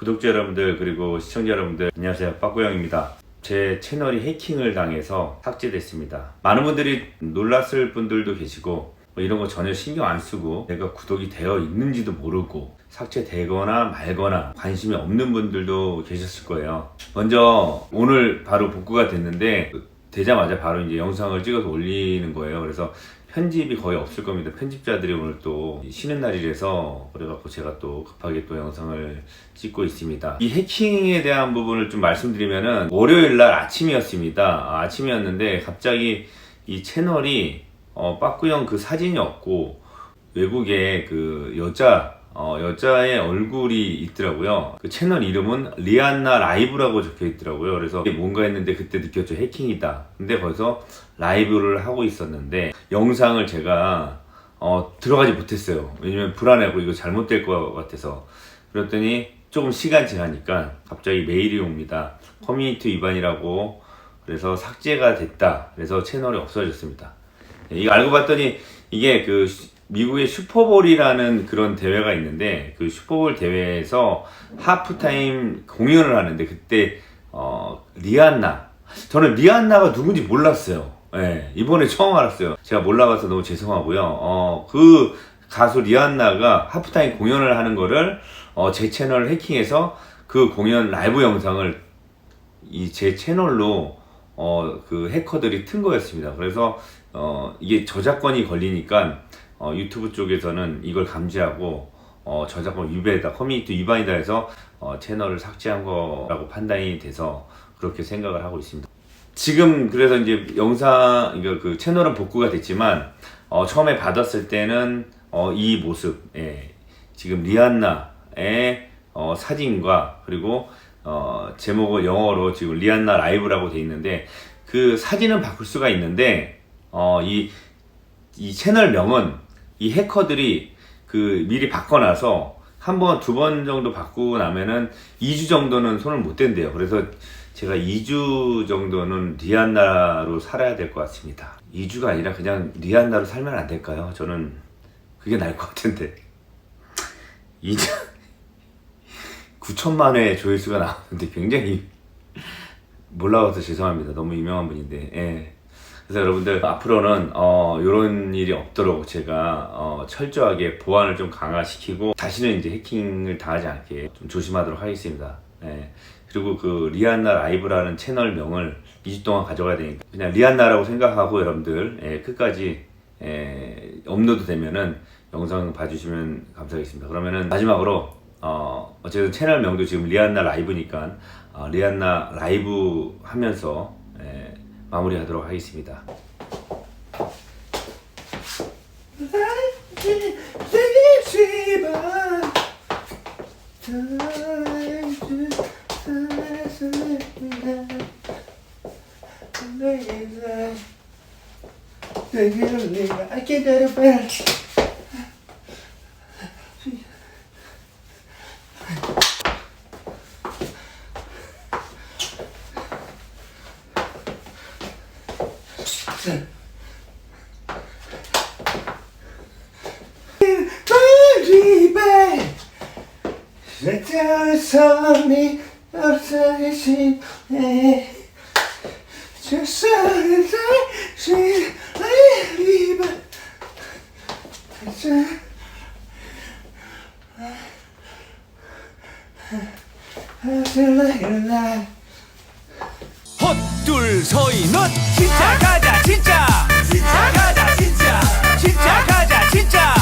구독자 여러분들 그리고 시청자 여러분들 안녕하세요. 빠꾸영입니다. 제 채널이 해킹을 당해서 삭제됐습니다. 많은 분들이 놀랐을 분들도 계시고 뭐 이런 거 전혀 신경 안 쓰고 내가 구독이 되어 있는지도 모르고 삭제되거나 말거나 관심이 없는 분들도 계셨을 거예요. 먼저 오늘 바로 복구가 됐는데 되자마자 바로 이제 영상을 찍어서 올리는 거예요. 그래서 편집이 거의 없을 겁니다. 편집자들이 오늘 또 쉬는 날이라서 그래갖고 제가 또 급하게 또 영상을 찍고 있습니다. 이 해킹에 대한 부분을 좀 말씀드리면은 월요일 날 아침이었습니다. 아, 아침이었는데 갑자기 이 채널이 어, 빠꾸형 그 사진이 없고 외국에 그 여자 어, 여자의 얼굴이 있더라고요. 그 채널 이름은 리안나 라이브라고 적혀 있더라고요. 그래서 뭔가 했는데 그때 느꼈죠. 해킹이다. 근데 벌써 라이브를 하고 있었는데 영상을 제가 어, 들어가지 못했어요. 왜냐면 불안해하고 이거 잘못될 것 같아서. 그랬더니 조금 시간 지나니까 갑자기 메일이 옵니다. 커뮤니티 위반이라고 그래서 삭제가 됐다. 그래서 채널이 없어졌습니다. 예, 이거 알고 봤더니 이게 그 슈- 미국의 슈퍼볼이라는 그런 대회가 있는데 그 슈퍼볼 대회에서 하프타임 공연을 하는데 그때 어 리안나 저는 리안나가 누군지 몰랐어요. 예, 이번에 처음 알았어요. 제가 몰라가서 너무 죄송하고요. 어, 그 가수 리안나가 하프타임 공연을 하는 거를 어, 제 채널을 해킹해서 그 공연 라이브 영상을 이 제 채널로 어 그 해커들이 튼 거였습니다. 그래서 어 이게 저작권이 걸리니까 어 유튜브 쪽에서는 이걸 감지하고 어 저작권 위배다 커뮤니티 위반이다 해서 어 채널을 삭제한 거라고 판단이 돼서 그렇게 생각을 하고 있습니다. 지금 그래서 이제 영상 그 채널은 복구가 됐지만 어 처음에 받았을 때는 어 이 모습 예. 지금 리안나의 어 사진과 그리고 어, 제목을 영어로 지금 리안나 라이브라고 돼 있는데 그 사진은 바꿀 수가 있는데 어, 이, 이 채널명은 이 해커들이 그 미리 바꿔놔서 한 번, 두 번 정도 바꾸고 나면은 2주 정도는 손을 못 댄대요. 그래서 제가 2주 정도는 리안나로 살아야 될 것 같습니다. 2주가 아니라 그냥 리안나로 살면 안 될까요? 저는 그게 나을 것 같은데. 2주. 9천만 회 조회수가 나오는데 굉장히 몰라서 죄송합니다. 너무 유명한 분인데. 예. 그래서 여러분들 앞으로는 어 이런 일이 없도록 제가 어 철저하게 보안을 좀 강화시키고 다시는 이제 해킹을 당하지 않게 좀 조심하도록 하겠습니다. 예. 그리고 그 리안나 라이브라는 채널 명을 2주 동안 가져가야 되니까 그냥 리안나라고 생각하고 여러분들 예, 끝까지 예, 업로드 되면은 영상 봐주시면 감사하겠습니다. 그러면은 마지막으로 어, 어쨌든 채널 명도 지금 리안나 라이브니까 어, 리안나 라이브 하면서 예, 마무리하도록 하겠습니다. I can't get it back. Baby. I feel like alive. 헛둘 서인은 진짜 가자 진짜. 진짜 가자 진짜. 진짜 가자 진짜